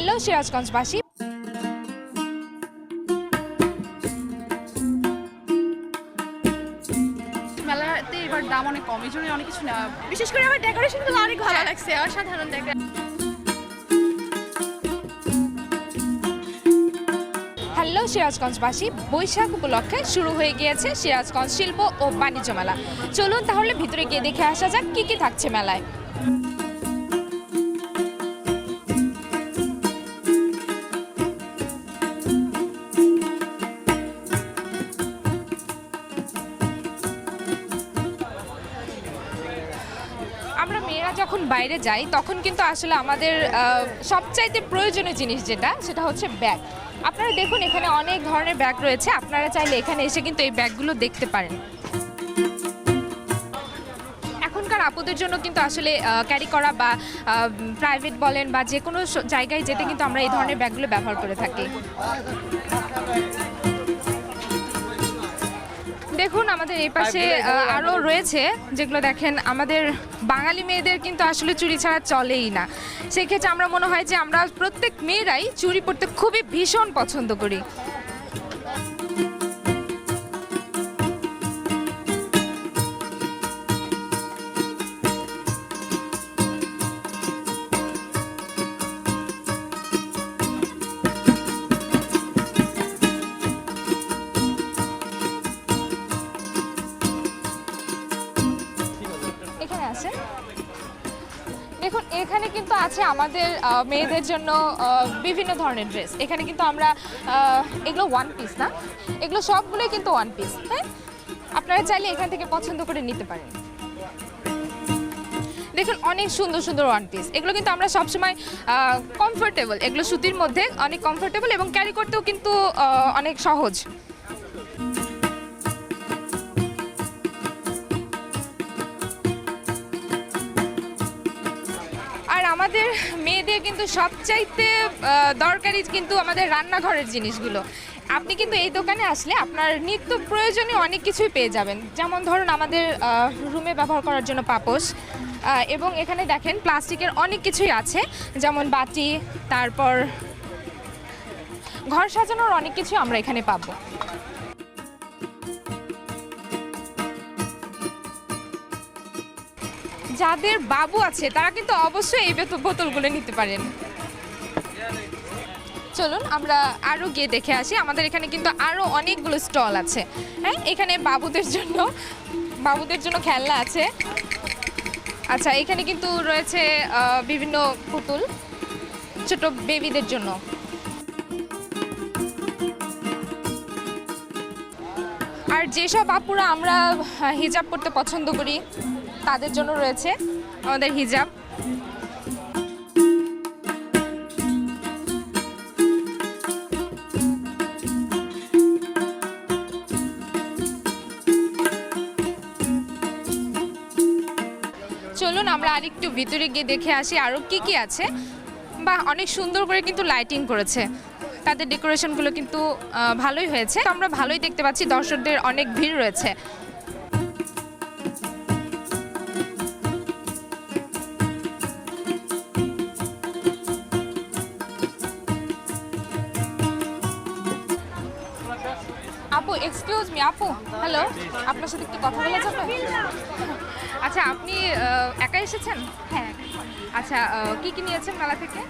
Hello সিরাজগঞ্জবাসী। মেলাতে এবার দাম অনেক কম এই জন্য অনেক কিছু বিশেষ করে আমার ডেকোরেশনগুলো অনেক ভালো লাগছে অসাধারণ হ্যালো সিরাজগঞ্জবাসী বৈশাখ উপলক্ষে শুরু হয়ে গিয়েছে সিরাজগঞ্জ শিল্প ও বাণিজ্য মেলা। চলুন তাহলে ভিতরে গিয়ে দেখে আসা যাক কি কি থাকছে মেলায়। আমরা যখন বাইরে যাই তখন কিন্তু আসলে আমাদের সবচাইতে প্রয়োজনীয় জিনিস যেটা, সেটা হচ্ছে ব্যাগ। আপনারা দেখুন, এখানে অনেক ধরনের ব্যাগ রয়েছে। আপনারা চাইলে এখানে এসে কিন্তু এই ব্যাগগুলো দেখতে পারেন। এখনকার আপদের জন্য কিন্তু আসলে ক্যারি করা বা প্রাইভেট বলেন বা যে কোনো জায়গায় যেতে কিন্তু আমরা এই ধরনের ব্যাগগুলো ব্যবহার করে থাকি। দেখুন আমাদের এই পাশে আরও আরও রয়েছে যেগুলো দেখেন আমাদের বাঙালি মেয়েদের কিন্তু আসলে চুরি ছাড়া চলেই না। সেক্ষেত্রে আমরা মনে হয় যে আমরা প্রত্যেক মেয়েরাই চুরি পড়তে খুবই ভীষণ পছন্দ করি। আমাদের মেয়েদের জন্য বিভিন্ন ধরনের ড্রেস এখানে কিন্তু আমরা এগুলো ওয়ান পিস না। এগুলো সবগুলোই কিন্তু ওয়ান পিস হ্যাঁ? আপনারা চাইলে এখান থেকে পছন্দ করে নিতে পারেন। দেখুন, অনেক সুন্দর সুন্দর ওয়ান পিস এগুলো কিন্তু আমরা সবসময় কমফোর্টেবল এগুলো সুতির মধ্যে অনেক কমফোর্টেবল এবং ক্যারি করতেও কিন্তু অনেক সহজ। আমাদের মেয়েদের কিন্তু সবচাইতে দরকারি কিন্তু আমাদের রান্নাঘরের জিনিসগুলো। আপনি কিন্তু এই দোকানে আসলে আপনার নিত্য প্রয়োজনীয় অনেক কিছুই পেয়ে যাবেন। যেমন ধরুন আমাদের রুমে ব্যবহার করার জন্য পাপোশ এবং এখানে দেখেন প্লাস্টিকের অনেক কিছুই আছে। যেমন বাটি তারপর ঘর সাজানোর অনেক কিছু আমরা এখানে পাবো। যাদের বাবু আছে, তারা কিন্তু অবশ্যই এই বোতল- বোতলগুলো নিতে পারেন। চলুন, আমরা আরও গিয়ে দেখে আসি। আমাদের এখানে কিন্তু আরও অনেকগুলো স্টল আছে। হ্যাঁ এখানে বাবুদের জন্য বাবুদের জন্য খেলনা আছে। আচ্ছা এখানে কিন্তু রয়েছে বিভিন্ন পুতুল ছোট বেবিদের জন্য। আর যেসব আপুরা আমরা হিজাব পরতে পছন্দ করি তাদের জন্য রয়েছে আমাদের হিজাব। চলুন আমরা আরেকটু ভিতরে গিয়ে দেখে আসি আরও কি কি আছে। বা অনেক সুন্দর করে কিন্তু লাইটিং করেছে। তাদের ডেকোরেশনগুলো কিন্তু ভালোই হয়েছে। আমরা ভালোই দেখতে পাচ্ছি, দর্শকদের অনেক ভিড় রয়েছে। এক্সকিউজ মি আপু হ্যালো আপনার সাথে একটু কথা বলা যাবে? আচ্ছা আপনি একা এসেছেন? হ্যাঁ। আচ্ছা কী কি নিয়েছেন মেলা থেকে?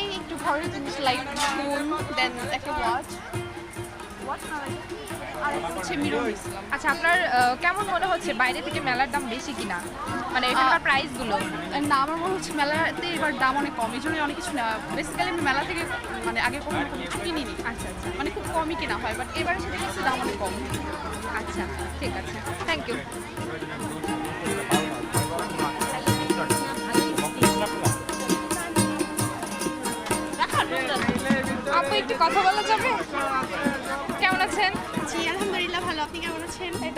এই একটু ঘরের জিনিস লাইক ফোন দেন একটা ওয়াচ আর হচ্ছে মিরর আচ্ছা আপনার কেমন মনে হচ্ছে বাইরে থেকে মেলার দাম বেশি কিনা? মানে এখানকার প্রাইসগুলো না আমার মনে হচ্ছে মেলাতে এবার দাম অনেক কম। এই জন্য অনেক কিছু নেওয়া বেসিক্যালি আমি মেলা থেকে মানে আগে কোনো কিছু কিনিনি। আচ্ছা আচ্ছা। মানে খুব কমই কেনা হয় বাট এবারে সেটা কিছু দাম অনেক কম। আচ্ছা ঠিক আছে। থ্যাংক ইউ আপু একটু কথা বলা যাবে?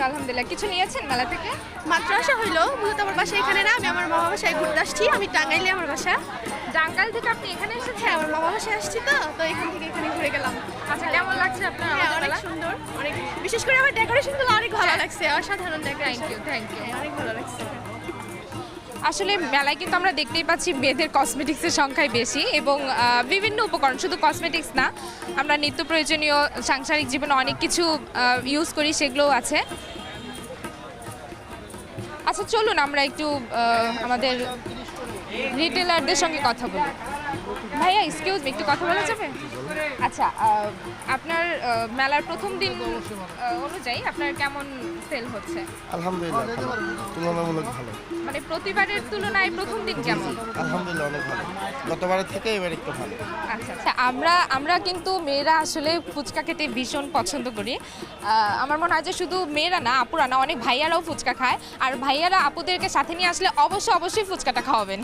তো আলহামদুলিল্লাহ কিছু নিয়েছেন মেলা থেকে? মাত্র আসা হইল মূলত আমার বাসা এখানে না আমি আমার মামা বাসায় ঘুরতে আসছি আমি টাঙ্গাইলে আমার বাসা। টাঙ্গাইল থেকে আপনি এখানে এসেছেন? হ্যাঁ আমার মামা বাসায় আসছি তো তো এখান থেকে এখানে ঘুরে গেলাম। আচ্ছা কেমন লাগছে আপনার হ্যাঁ অনেক সুন্দর অনেক বিশেষ করে আমার ডেকোরেশনগুলো অনেক ভালো লাগছে অসাধারণ থ্যাংক ইউ থ্যাংক ইউ অনেক ভালো লাগছে। আসলে মেলায় কিন্তু আমরা দেখতেই পাচ্ছি মেয়েদের কসমেটিক্সের সংখ্যাই বেশি এবং বিভিন্ন উপকরণ, শুধু কসমেটিক্স না, আমরা নিত্য প্রয়োজনীয় সাংসারিক জীবনে অনেক কিছু ইউজ করি, সেগুলোও আছে। আচ্ছা চলুন আমরা একটু আমাদের রিটেলারদের সঙ্গে কথা বলি। ভাইয়া এক্সকিউজ মি একটু কথা বলা যাবে? আচ্ছা আপনার মেলার প্রথম দিন অনুযায়ী আপনার কেমন সেল হচ্ছে? আলহামদুলিল্লাহ তুলনামূলক ভালো। মানে প্রতিবারের তুলনায় প্রথম দিন কেমন? আলহামদুলিল্লাহ অনেক ভালো। গতবারের থেকে এবার একটু ভালো। আচ্ছা আচ্ছা আমরা আমরা কিন্তু মেয়েরা আসলে ফুচকা খেতে ভীষণ পছন্দ করি। আমার মনে হয় যে শুধু মেয়েরা না আপুরা না অনেক ভাইয়ারাও ফুচকা খায়। আর ভাইয়ারা আপুদেরকে সাথে নিয়ে আসলে অবশ্যই অবশ্যই ফুচকাটা খাওয়াবেন।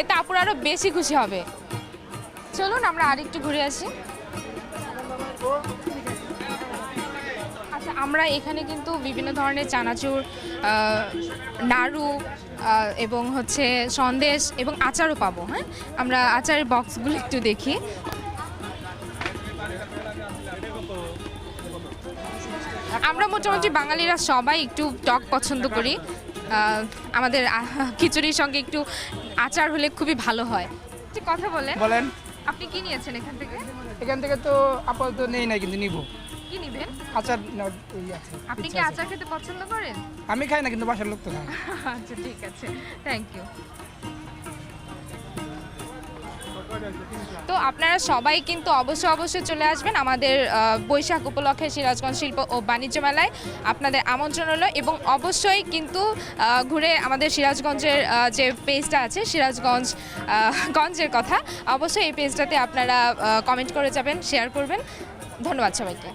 এতে আপুরা আরও বেশি খুশি হবে। চলুন, আমরা আরেকটু ঘুরে আসি। আচ্ছা আমরা এখানে কিন্তু বিভিন্ন ধরনের চানাচুর নাড়ু এবং হচ্ছে সন্দেশ এবং আচারও পাবো হ্যাঁ? আমরা আচারের বক্সগুলো একটু দেখি। আমরা মোটামুটি বাঙালিরা সবাই একটু টক পছন্দ করি। আমাদের খিচুড়ির সঙ্গে একটু আচার হলে খুবই ভালো হয়। একটু কথা বলে। বলেন। আপনি কি নিয়েছেন এখান থেকে? এখান থেকে তো আপাতত নেই না কিন্তু নিব। কি নিবেন? আচার আপনি কি আচার খেতে পছন্দ করেন? আমি খাই না কিন্তু বাসার লোক তো না আচ্ছা ঠিক আছে। থ্যাংক ইউ তো আপনারা সবাই কিন্তু অবশ্যই অবশ্যই চলে আসবেন আমাদের বৈশাখ উপলক্ষে সিরাজগঞ্জ শিল্প ও বাণিজ্য মেলায়। আপনাদের আমন্ত্রণ হলো এবং অবশ্যই কিন্তু ঘুরে আমাদের সিরাজগঞ্জের যে পেজটা আছে, সিরাজগঞ্জ গঞ্জের কথা, অবশ্যই এই পেজটাতে আপনারা কমেন্ট করে যাবেন শেয়ার করবেন। ধন্যবাদ সবাইকে।